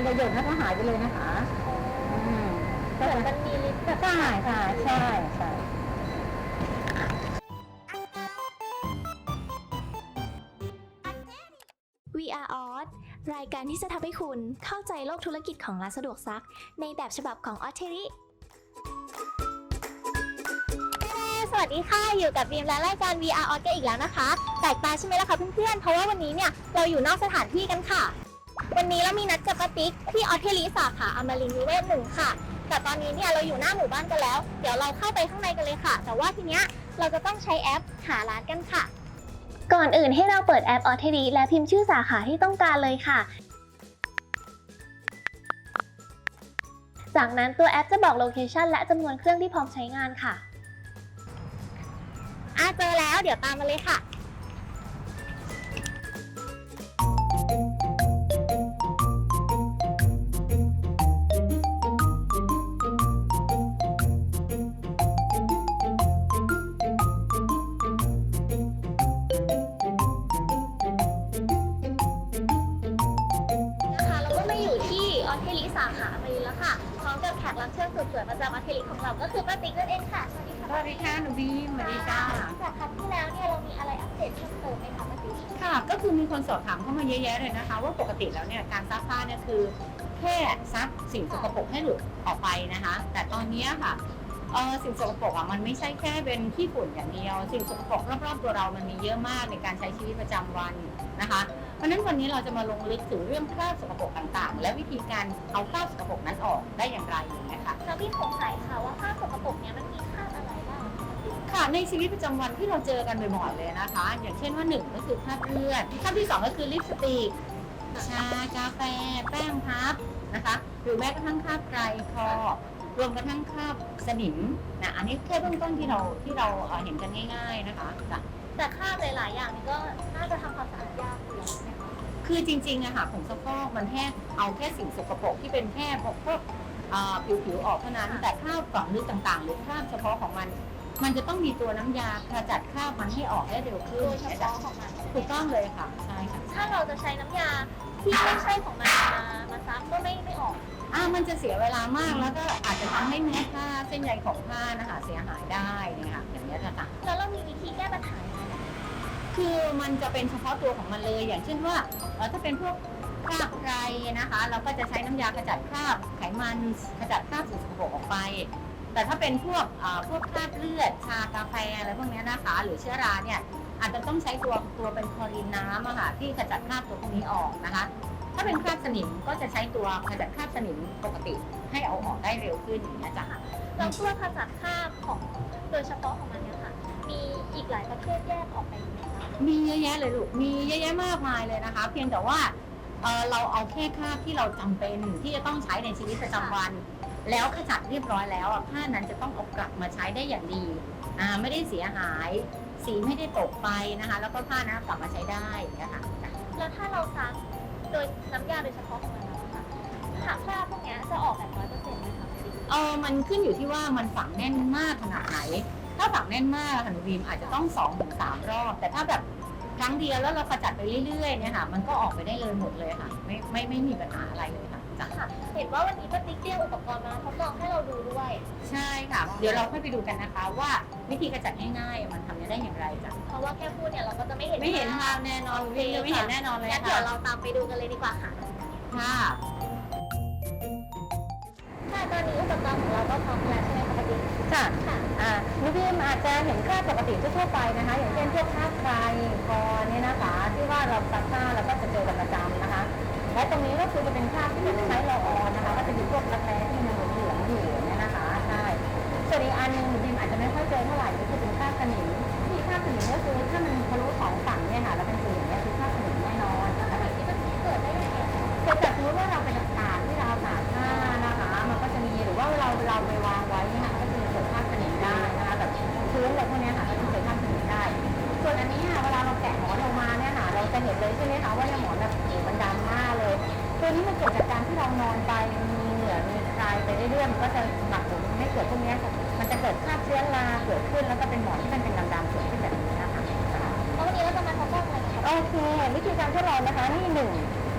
นจะหยดแล้วก็หายไปเลยนะคะ อืมเหมือนมันมีลิปแบบใช่ค่ะ ใช่ใช่ VR Art รายการที่จะทำให้คุณเข้าใจโลกธุรกิจของร้านสะดวกซัก ในแบบฉบับของออ t เท r ริสวัสดีค่ะอยู่กับบีมและรายการ VR Art กันอีกแล้วนะคะแปลกตาใช่ไหมล่ะคะเพื่อนๆเพราะว่าวันนี้เนี่ยเราอยู่นอกสถานที่กันค่ะ วันนี้เรามีนัดกับปาติ๊กที่ออเทลิสาขาอมรินทร์นิเวศหนึ่งค่ะ แต่ตอนนี้เนี่ยเราอยู่หน้าหมู่บ้านกันแล้ว เดี๋ยวเราเข้าไปข้างในกันเลยค่ะ แต่ว่าทีเนี้ยเราจะต้องใช้แอปหาร้านกันค่ะ ก่อนอื่นให้เราเปิดแอปออเทลิและพิมพ์ชื่อสาขาที่ต้องการเลยค่ะ จากนั้นตัวแอปจะบอกโลเคชันและจำนวนเครื่องที่พร้อมใช้งานค่ะ อะเจอแล้วเดี๋ยวตามมาเลยค่ะนะคะาขาอมรินทร์แล้วค่ะพร้อมกับแขกรับเชิญสุดสวยประจำออเทลิของเราก็คือป้าติ๊กนั่นเองค่ะสวัสดีค่ะสวัสดีค่ะหนูบีมสวัสดีจ้าจากครั้งที่แล้วเนี่ยเรามีอะไรอัปเดตเพิ่มเติมไหมคะป้าติ๊กค่ะ ก็คือมีคนสอบถามเข้ามาเยอะแยะเลยนะคะ ว่าปกติแล้วเนี่ยการซักผ้าเนี่ยคือ แค่ซักสิ่งสกปรกให้หลุดออกไปนะคะ แต่ตอนเนี้ยค่ะเออสิ่งสกปรกอะมันไม่ใช่แค่เป็นขี้ฝุ่นอย่างเดียว สิ่งสกปรกรอบๆตัวเรามันมีเยอะมากในการใช้ชีวิตประจำวันนะคะ เพราะฉะนั้นวันนี้เราจะมาลงลึกถึงเรื่องคราบสกปรกต่างๆ และวิธีการเอาคราบสกปรกนั้นออกได้อย่างไรนะคะแล้วพี่สงสัยค่ะว่าผ้าสกปรกเนี่ยมันมีคราบอะไรบ้างค่ะในชีวิตประจำวันที่เราเจอกันบ่อยๆเลยนะคะ อย่างเช่นว่าหนึ่งก็คือคราบเลือดคราบที่สองก็คือลิปสติกชากาแฟ แป้งพับนะคะหรือแม้กระทั่งคราบไกรคอรวมกระทั่งคราบสนิมนะอันนี้แค่เบื้องต้นที่เราที่เราเอ่อเห็นกันง่าย ๆนะคะจ้ะ แต่คราบหลายๆ อย่างนี่ก็น่าจะทำความสะอาดยากอยู่แล้วใช่ไหมคะคือจริงๆอะค่ะผงซักฟอกมันแค่เอาแค่สิ่งสกปรกที่เป็นแค่พวกพวกเอ่อผิวๆออกเท่านั้น แต่คราบฝังลึกต่างๆ หรือคราบเฉพาะของมัน มันจะต้องมีตัวน้ำยาขจัดคราบมันให้ออกได้เร็วขึ้นโดยเฉพาะของมันถูกต้องเลยค่ะใช่ ค่ะถ้าเราจะใช้น้ำยาที่ไม่ใช่ของมันมามาซักก็ไม่ไม่ออก อ่ามันจะเสียเวลามากแล้วก็อาจจะทำให้เนื้อผ้าเส้นใยของผ้านะคะเสียหายได้เนี่ยค่ะอย่างนี้ยค่ะ แล้วเรามีวิธีแก้ปัญหายังไงบ้างคือมันจะเป็นเฉพาะตัวของมันเลย อย่างเช่นว่าเอ่อถ้าเป็นพวกคราบไรนะคะ เราก็จะใช้น้ำยาขจัดคราบไขมันขจัดคราบสิ่งสกปรกออกไป แต่ถ้าเป็นพวกเอ่อพวกคราบเลือดชากาแฟอะไรพวกเนี้ยนะคะ หรือเชื้อราเนี่ยอาจจะต้องใช้ตัวตัวเป็นคลอรีนน้ำอะค่ะที่ขจัดคราบตัวพวกนี้ออกนะคะ ถ้าเป็นคราบสนิมก็จะใช้ตัวขจัดคราบสนิมปกติให้เอาออกได้เร็วขึ้นอย่างเงี้ยจ้ะเราเพื่อขจัดคราบของโดยเฉพาะของมันเนี่ยค่ะ มีอีกหลายประเภทแยกออกไปไหมคะมีเยอะแยะเลยลูกมีเยอะแยะมากมายเลยนะคะ เพียงแต่ว่าเอ่อเราเอาแค่คราบที่เราจำเป็นที่จะต้องใช้ในชีวิตประจำวัน แล้วขจัดเรียบร้อยแล้วอะผ้านั้นจะต้องเอากลับมาใช้ได้อย่างดีอ่าไม่ได้เสียหาย สีไม่ได้ตกไปนะคะ แล้วก็ผ้านั้นกลับมาใช้ได้อย่างเงี้ยค่ะจ้ะแล้วถ้าเราซักโดยน้ำยาโดยเฉพาะของมันแล้วค่ะหากคราบพวกเนี้ยจะออกแบบร้อยเปอร์เซ็นต์ไหมคะเออมันขึ้นอยู่ที่ว่ามันฝังแน่นมากขนาดไหน ถ้าฝังแน่นมากค่ะหนูบีมอาจจะต้องสองถึงสามรอบ แต่ถ้าแบบครั้งเดียวแล้วเราขจัดไปเรื่อยๆเนี่ยค่ะ มันก็ออกไปได้เลยหมดเลยค่ะ ไม่ไม่ไม่มีปัญหาอะไรเลย ค่ะจ้ะค่ะ เห็นว่าวันนี้ป้าติ๊กเตรียมอุปกรณ์มาทดลองให้เราดูด้วย ใช่ค่ะ เดี๋ยวเราค่อยไปดูกันนะคะ ว่าวิธีกระจัดง่ายๆ มันทำได้อย่างไรจ้ะเพราะว่าแค่พูดเนี่ยเราก็จะไม่เห็นไม่เห็นภาพแน่นอนวิ่งจะไม่เห็นแน่นอนเลยงั้นเดี๋ยค่ะวเราตามไปดูกันเลยดีกว่าค่ะค่ะค่ะตอนนี้อุปกรณ์ของเราก็พร้อมแล้วใช่ไหมคะป้าติ๊กค่ะค่ะ อ่าหนูบีมอาจจะเห็นคราบปกติทั่วๆไปนะคะ อย่างเช่นพวกคราบไครคอเนี่ยนะคะ ที่ว่าเราซักผ้าเราก็จะเจอกันประจำนะคะ และตรงนี้ก็คือจะเป็นคราบ ที่เป็นใช้ละออนนะคะก็จะมีพวกรักแร้ที่มันเหลืองๆอยู่เนี่ยนะคะใช่ส่วนอีกอันหนึงหนูบีมอาจจะไม่ค่อยเจอเท่าไหร่ก็คือเป็นค่าบสนิมที่ค่าบสนิมก็คือถ้ามันทะลุสองฝั่งเนี่ยค่ะแล้วเป็น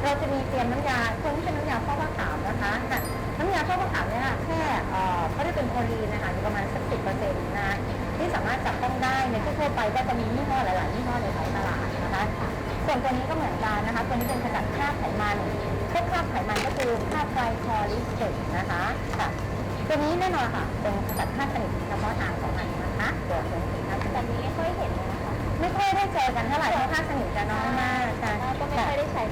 เราจะมีเตรียมน้ำยาตัวนี้เป็นน้ำยาฟอกผ้าขาวนะคะแต่น้ำยาฟอกผ้าขาวเนี่ยแค่เอ่อเขาได้เป็นโคลีนนะคะอยู่ประมาณสักสิบเปอร์เซ็นต์นะที่สามารถจับต้องได้ในทั่วๆไปก็จะมียี่ห้อหลายๆยี่ห้อในท้องตลาดนะคะส่วนตัวนี้ก็เหมือนกันนะคะตัวนี้เป็นขจัดคราบไขมันพวกคราบไขมันก็คือคราบไกลคอลิสเตรตนะคะค่ะตัวนี้แน่นอนค่ะเป็นขจัดคราบสนิทเฉพาะทางของมันนะคะตัวนี้นะแต่นี้ไม่ค่อยเห็นเลยนะคะไม่ค่อยได้เจอกันเท่าไหร่เพราะคราบสนิทจะน้อยมากค่ะก็ไม่ค่อยได้ใช้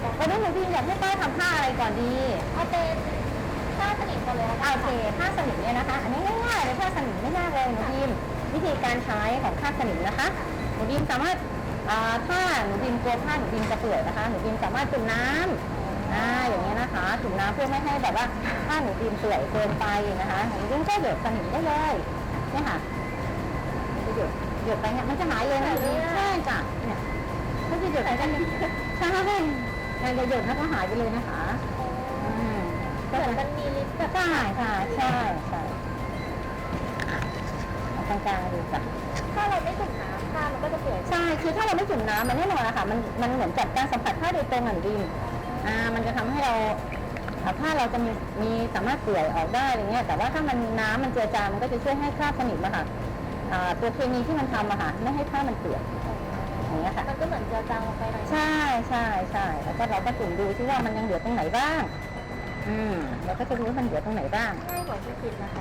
ากให้ป้าทำผ้าอะไรก่อนดีเอาเป็นผ้าสนิทก่อนเลยนะอ่าโอเคผ้าสนิมเนี่ยนะคะ อันนี้ง่ายๆเลยผ้าสนิมไม่ยากเลยหนูพิมวิธีการใช้ของผ้าสนิมนะคะหนูพิมสามารถอ่าถ้าหนูพิมกลัวผ้าหนูพิมจะเปื่อยนะคะหนูพิมสามารถจุ่มน้ำอ่าอย่างเงี้ยนะคะจุ่มน้ำเพื่อไม่ให้แบบว่าผ้าหนูพิมเปื่อยเกินไปนะคะหนูพิมก็หยดสนิมได้เลยเนี่ยค่ะหยดหยดไปเนี่ยมันจะหายเองนะหนูพิมใช่จ้ะเนี่ย ก็จะหยดไปกันใช่ งานจะหยดแล้วก็หายไปเลยนะคะอืมเหมือนมันมีลิปแบบใช่ค่ะใช่ใช่เอากลางๆดูจ้ะ ถ้าเราไม่จุ่มน้ำผ้ามันก็จะเปื่อยใช่ คือถ้าเราไม่จุ่มน้ำมันแน่นอนอะค่ะมันมันเหมือนกับการสัมผัสผ้าโดยตรงอะหนูดิมอ่า มันจะทำให้เราอ่าผ้าเราจะมีมีสามารถเปื่อยออกได้อะไรเงี้ย แต่ว่าถ้ามันน้ำมันเจือจางมันก็จะช่วยให้คราบสนิมอะค่ะอ่าตัวเคมีที่มันทำอะค่ะไม่ให้ผ้ามันเปื่อย อย่างเงี้ยค่ะ มันก็เหมือนเจือจางลงไปหน่อยใช่ใช่ใช่แล้วก็เราก็จุ่มดูที่ว่ามันยังเหลือตรงไหนบ้าง อืมเราก็จะรู้ว่ามันเหลือตรงไหนบ้างง่ายกว่าที่คิดนะคะ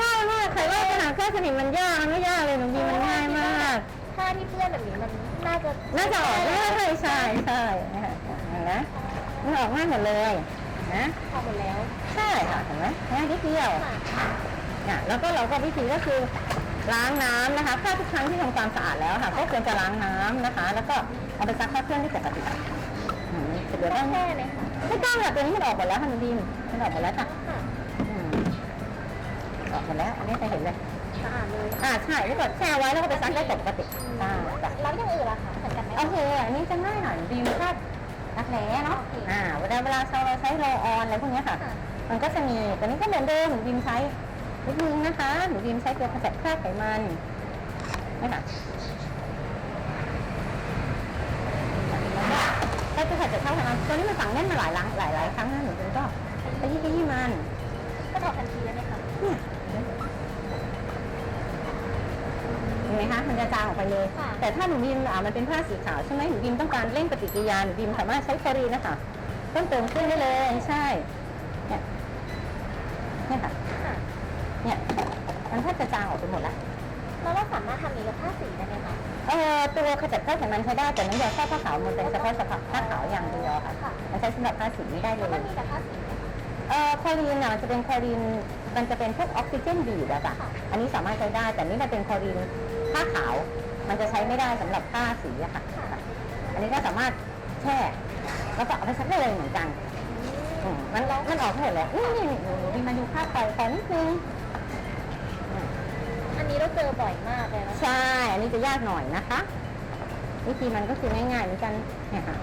ง่ายมากใครว่าปัญหาแค่สนิมมันยากมันไม่ยากเลยหนูดีมันง่ายมากผ้าที่เปื้อนแบบนี้มันน่าจะน่าจะออกง่ายใช่ใช่ใช่นะคะเห็นไหมมันออกง่ายหมดเลยนะพอหมดแล้ว ใช่ค่ะเห็นไหมง่ายนิดเดียวค่ะเนี่ยแล้วก็เราก็วิธีก็คือ ล้างน้ำนะคะถ้าทุกครั้งที่ทำความสะอาดแล้วค่ะก็ควรจะล้างน้ำนะคะ แล้วก็เอาไปซักผ้าเครื่องที่ปกติอืมเดี๋ยวก็ต้องแค่เลยค่ะไม่ต้องหรอกตัวนี้มันออกหมดแล้วค่ะหนูดีมมันออกหมดแล้วจ้ะค่ะอืมออกหมดแล้วอันนี้จะเห็นเลย สะอาดเลยอ่าใช่แล้วก็แช่ไว้แล้วก็ไปซักได้ปกติอ่าจ้ะแล้วอย่างอื่นล่ะคะเหมือนกันไหมโอเคอันนี้จะง่ายหน่อยดีมคาดรักแร้เนาะอ่าเวลาเวลาเราใช้โรลออนอะไรพวกเนี้ยค่ะค่ะมันก็จะมีตัวนี้ก็เหมือนเดิมหนูดีมใช้ นิดนึงนะคะ หนูดีมใช้ตัวขจัดคราบไขมันนี่ค่ะใช้ตัวขจัดคราบไขมันตัวนี้มันฝังแน่นมาหลายหลังหลายหลายครั้งนะหนูดีมก็ไปยี่ยี่มันก็ออกทันทีเลยไหมคะเห็นไหมคะมันจะจางออกไปเลยค่ะแต่ถ้าหนูดีมอ่ามันเป็นผ้าสีขาวใช่ไหมหนูดีมต้องการเร่งปฏิกิริยาหนูดีมสามารถใช้คลอรีนนะคะเพิ่มเติมขึ้นได้เลยใช่ เนี่ยมันแทบจะจางออกไปหมดแล้วแล้วเราสามารถทำนี้กับผ้าสีได้ไหมคะ เออตัวขจัดคราบไขมันใช้ได้แต่น้ำยาฟอกผ้าขาวมันเป็นเฉพาะเฉพาะผ้าขาวอย่างเดียวค่ะค่ะ มันใช้สำหรับผ้าสีไม่ได้เลแล้วมันย มีแต่ผ้าสีไหมคะ เอ่อคลอรีนน่ะมันจะเป็นคลอรีนมันจะเป็นพวกออกซิเจนบีดอะค่ะ ค่ะ อันนี้สามารถใช้ได้ แต่นี่มันเป็นคลอรีนผ้าขาว มันจะใช้ไม่ได้สำหรับผ้าสีอะค่ะ ค่ะอันนี้ก็สามารถแช่แล้วก็เอาไปซักได้เลยเหมือนกันอืมมันมันออกทั้งหมดแล้วนี่นี่นี่นี่มาดูค่าไฟขอนิดนึงอั นนี้เราเจอบ่อยมากเลยนะใช่ อันนี้จะยากหน่อยนะคะ วิธีมันก็คือง่ายๆเหมือนกันเนี่ยค่ะ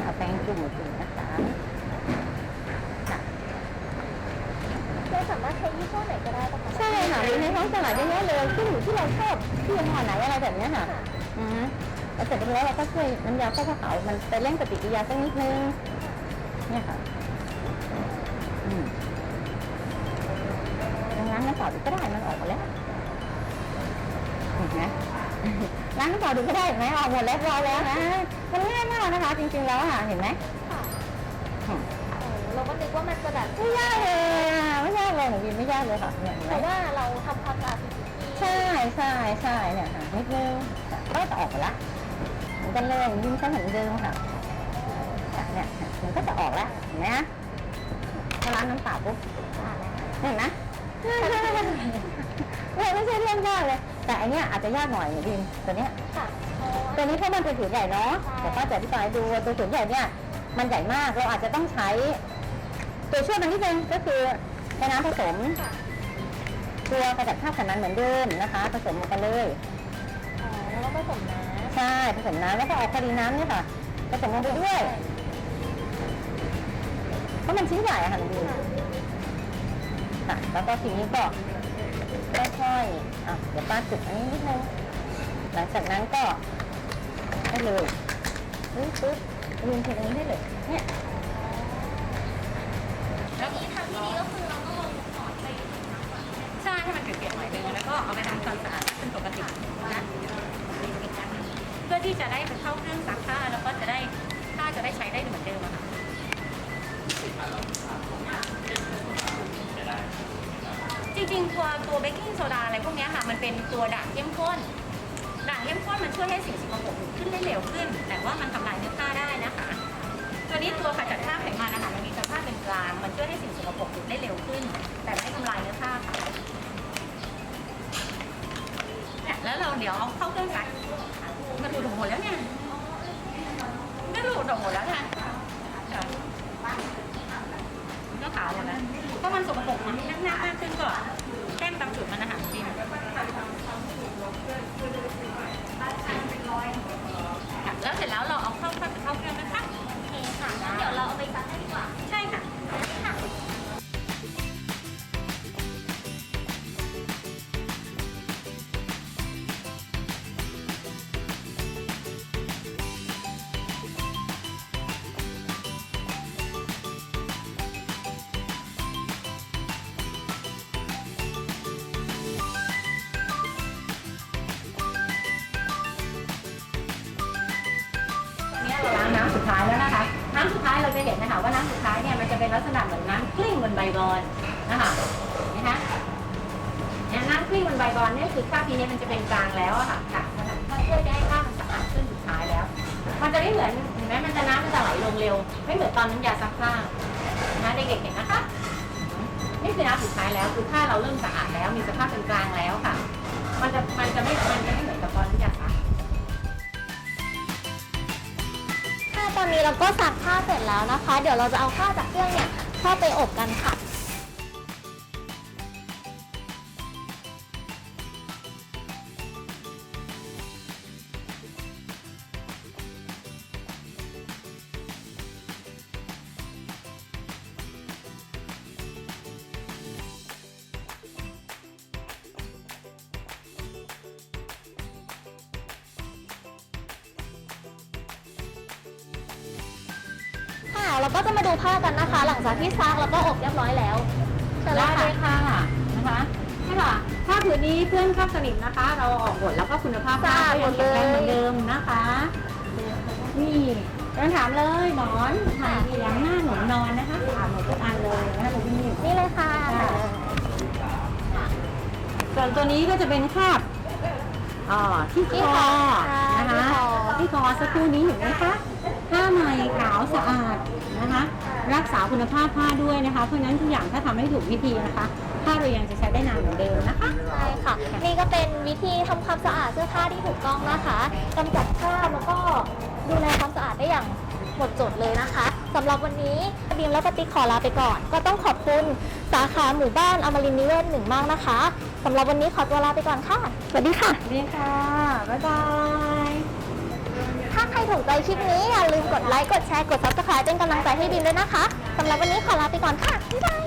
เอาแป้งจุ่มจุ่มนะคะค่ะเราสามารถใช้ยี่ห้อไหนก็ได้ปะคะใช่ค่ะมีในท้องตลาดเยอะแยะเลยขึ้นอยู่ที่เราชอบที่ยี่ห้อไหนอะไรแบบเนี้ยค่ะค่ะอือฮึแล้วเสร็จแล้วเราก็ช่วยน้ำยาฟอกผ้าขาวมันไปเร่งปฏิกิริยาสักนิดนึงเนี่ยค่ะ ล้างน้ำเปล่าดูก็ได้มันออกหมดแล้วเห็นไหมล้างน้ำเปล่าดูก็ได้เห็นไหมออกหมดแล้วรอยแล้วนะมันง่ายมากนะคะ จริงๆแล้วค่ะเห็นไหมค่ะอืมเออเราก็นึกว่ามันจะแบบไม่ยากเลยอะไม่ยากเลยหนูวินไม่ยากเลยค่ะเนี่ยเห็นไหมแต่ว่าเราทำความสะอาดผิดวิธีใช่ใช่ใช่เนี่ยค่ะนิดนึงค่ะก็จะออกมาละเหมือนกันเลยยิ้มใช้เหมือนเดิมค่ะค่ะเนี่ยมันก็จะออกแล้วเห็นไหมพอล้างน้ำเปล่าปุ๊บอ่าแล้วเห็นไหมากเลย แต่อันเนี้ยอาจจะยากหน่อยดิมตัวเนี้ยค่ะอ๋อตัวนี้เพราะมันเป็นผืนใหญ่เนาะใช่แต่ป้าจะอธิบายดูว่าตัวผืนใหญ่เนี่ยมันใหญ่มากเราอาจจะต้องใช้ ตัวช่วยมันนิดนึงก็คือใช้น้ำผสมค่ะตัวกระจัดคราบไขมันเหมือนเดิมนะคะ ผสมลงไปเลยอ๋อแล้วก็ผสมน้ำใช่ผสมน้ำแล้วก็เอาคดีน้ำเนี่ยค่ะผสมลงไปด้วยเพราะมันชิ้นใหญ่อะค่ะลุงดีค่ะแล้วก็ทีนี้ก็ ค่อยๆอะเดี๋ยวป้าจุดอันนี้นิดนึงหลังจากนั้นก็ได้เลยปึ๊บปึ๊บลืมเทตรงนี้ได้เลยเนี่ยแล้วนี้ทางที่ดีก็คือเราต้องลงหอดไปใช่ให้มันเปียกๆหน่อยนึงแล้วก็เอาไปทำความสะอาดเป็นปกตินะเพื่อที่จะได้ไปเข้าเครื่อง ดาอะไรพวกนี้ค่ะมันเป็นตัวด่างเข้มข้นด่างเข้มข้นมันช่วยให้สิ่งสกปรกขึ้นได้เร็วขึ้น แต่ว่ามันทำลายเนื้อผ้าได้นะคะ ตัวนี้ตัวขจัดคราบไขมันนะคะมันมีสภาพเป็นกลาง มันช่วยให้สิ่งสกปรกหลุดได้เร็วขึ้น แต่ไม่ทำลายเนื้อผ้าค่ะแล้วเราเดี๋ยวเอาเข้าเครื่องซักมันหลุดออกหมดแล้วเนี่ยมันหลุดออกหมดแล้วค่ะก็ขาวหมดแล้วก็มันสกปรกมันนักหน้ามากขึ้นก็แต้มตามจุดมันนะคะ คค่ะงั้นเดี๋ยวเราเอาไปซัก คะว่าน้ำสุดท้ายเนี่ยมันจะเป็นลักษณะเหมือนน้ำกลิ้งบนใบบอนนะคะเห็นะคะน้ำกลิ้งบนใบบอนเนี่ยคือคราบทีนี้มันจะเป็นกลางแล้วอะค่ะค่ะมันเพื่อจะให้ครามันสะอาดขึ้นสุดท้ายแล้ว มันจะไม่เหมือนเห็นไหมมันจะน้ำมันจะไหลลงเร็ว ไม่เหมือนตอนน้ำยาซักผ้านะเด็กๆเห็นนะคะนี่คือน้ำสุดท้ายแล้วคือผ้าเราเริ่มสะอาดแล้ว มีสภาพเป็นกลางแล้วค่ะ มันจะมันจะไม่มันจะไม่ นี้เราก็ซักผ้าเสร็จแล้วนะคะ เดี๋ยวเราจะเอาผ้าจากเครื่องเนี่ยเข้าไปอบกันค่ะ เราก็จะมาดูผ้ากันนะคะ หลังจากที่ซักแล้วก็อบเรียบร้อยแล้วเชิญเลได้ยเลค่ะ ยค่ะนะคะนี่ค่ะผ้าผืนนี้เพื่อนคราบสนิมนะคะ เราเอาออกหมดแล้วก็คุณภาพผ้าก็ยังแข็งแรงเหมือนเดิมนะคะ นี่เราถามเลยหมอนถ่ายมีหลังหน้าหนุนนอนนะคะอ่านหมดทุกอันเลยนะคะคุณพี่ นี่เลยค่ะใส่เลยส่วนตัวนี้ก็จะเป็นคราบอ่าที่คอนะคะที่คอสักครู่นี้เห็นไหมคะผ้าใหม่ ขาวสะอาดนะคะ รักษาคุณภาพผ้าด้วยนะคะ เพราะฉะนั้นทุกอย่างถ้าทำให้ถูกวิธีนะคะผ้าเรายังจะใช้ได้นานเหมือนเดิมนะคะใช่ค่ะ นี่ก็เป็นวิธีทำความสะอาดเสื้อผ้าที่ถูกต้องนะคะกำจัดคราบแล้วก็ดูแลความสะอาดได้อย่างหมดจดเลยนะคะสำหรับวันนี้บีมและปฏิกขอลาไปก่อน ก็ต้องขอบคุณสาขาหมู่บ้านอมรินทร์นิเวศหนึ่งมากนะคะสำหรับวันนี้ขอตัวลาไปก่อนค่ะ สวัสดีค่ะสวัสดีค่ะ บ๊ายบายถ้าใคร ถูกใจคลิปนี้อย่าลืมกดไลค์ กดแชร์ กด subscribe เป็นกำลังใจให้บีมด้วยนะคะสำหรับวันนี้ขอลาไปก่อนค่ะ บ๊ายบาย